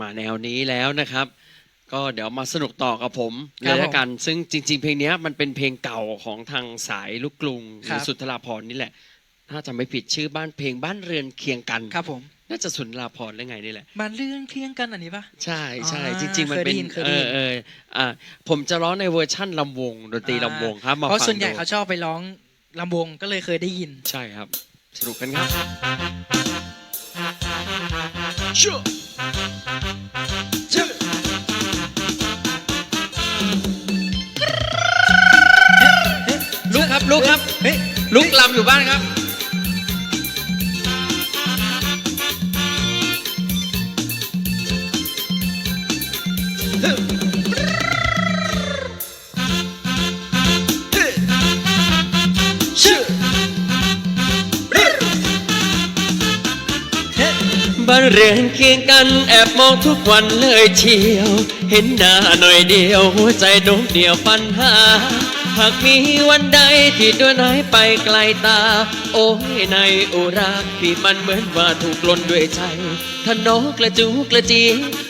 มาแนวนี้แล้วนะครับ ก็เดี๋ยวมาสนุกต่อกับผมคเลรับยละกัน ซึ่งจริง ๆ เพลงเนี้ยมันเป็นเพลงเก่าของทางสายลูกกรุงหครัรืบอสุนทราพรณ์นี่แหละ ถ้าจำไม่ผิดชื่อบ้านเพลงบ้านเรือนเคียงกัน ครับผมน่าจะสุนทราพรณ์หรือไงนี่แหละมาเรื่องเที่ยงกันอันนี้ปะ ใช่ใช่อ่าจริง ๆ มันเป็นเคยได้ยินเคยเอได้ยิอน เอออ่าผมจะร้องในเวอร์ชั่นลำวงดนตรีลำวงครับมาเพราะฟังส่วนใหญ่ดูเขาชอบไปร้องลำวงก็เลยเคยได้ยิน ใช่ครับ สนุกกันครับ ลุกครับลุกครับเฮ้ยลุกลำอยู่บ้านครับ บ้านเรือนเคียงกันแอบมองทุกวันเลยเชียว เห็นหน้าหน่อยเดียว หัวใจโน้มเดียวปัญหา หากมีวันใดที่ดวนหายไปไกลตา โอ้ยในอุราพี่มันเหมือนว่าถูกลนด้วยใจถ้าน้องกระจูกระจี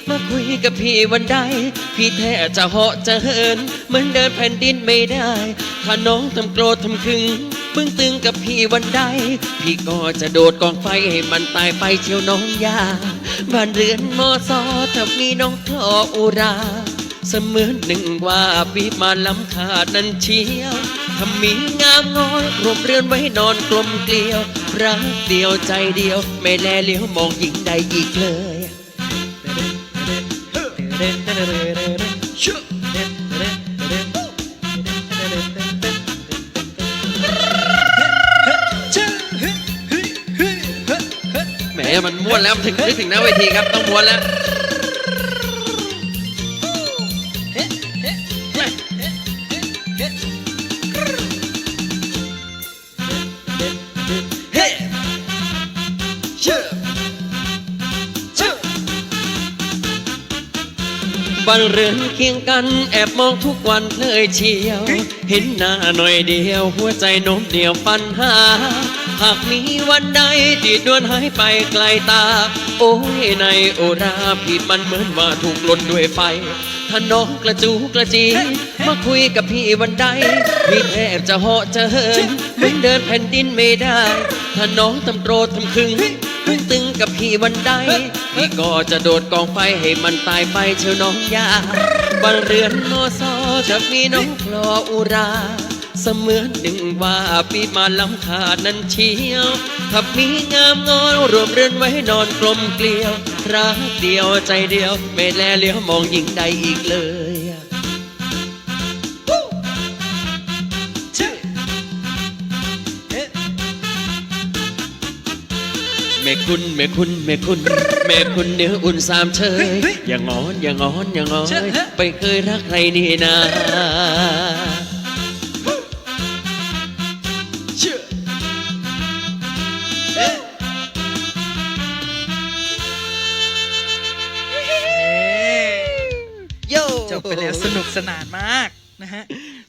มาคุยกับพี่วันใด พี่แท้จะเหาะจะเหิน เหมือนเดินแผ่นดินไม่ได้ถ้าน้องทำโกรธทำขึง มึงตึงกับพี่วันใด พี่ก็จะโดดกองไฟให้มันตายไปเชียวน้องยา บ้านเรือนมอซอถ้ามีน้องคลออุรา เสมือนหนึ่งว่าปีมาล้ำขาดนั้นเชียวถ้ามีงามงอยรวมเรือนไว้นอนกลมเกลียวรักเดียวใจเดียว ไม่แลเลี้ยวมองหญิงใดอีกเลย มมันม้วนแล้วถึงนึกถึงหน้าเวทีครับต้องม้วนแล้ว บ้านเรือนเคียงกันแอบมองทุกวันเลยเชียว เห็นหน้าหน่อยเดียว หัวใจโน้มเดียวปัญหา หากมีวันใดที่ดวนหายไปไกลตา โอ้ยในโอราพี่มันเหมือนว่าถูกลนด้วยไฟถ้าน้องกระจูกระจี มาคุยกับพี่วันใดพี่แทบจะเหาะจะเหินเหมือนเดินแผ่นดินไม่ได้ ถ้าน้องทำโกรธทำขึง มึงตึงกับพี่วันใด พี่ก็จะโดดกองไฟให้มันตายไปเชียวน้องยาบ้านเรือนมอซอจะมีน้องคลออุรา เสมือนหนึ่งว่าปีมาล้ำขาดนั้นเชียวถ้ามีงามงอนรวมเรือนไว้นอนกลมเกลียวรักเดียวใจเดียว ไม่แลเลี้ยวมองหญิงใดอีกเลย ม่คุณแม่คุณแม่คุณแม่คุณเนื้ออุ่นสามเชยเฮ้ยอย่างงอนอย่างงอนอย่างงอนเชื่อเฮ้ยไปเคยรักใครนี่นาเชื่อโย่จบไปแล้วสนุกสนานมาก นะฮะ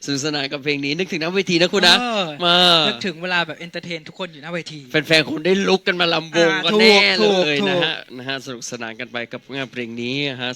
สนุกสนานกับเพลงนี้นึกถึงน้ำเวทีนะคุณนะเออ มานึกถึงเวลาแบบเอนเตอร์เทนทุกคนอยู่หน้าเวที แฟนๆคงได้ลุกกันมาลำวงอ่ากันถูกแน่ถูเลกยถูกนะฮะนะฮะสนุกสนานกันไปกับงานเพลงนี้ฮะ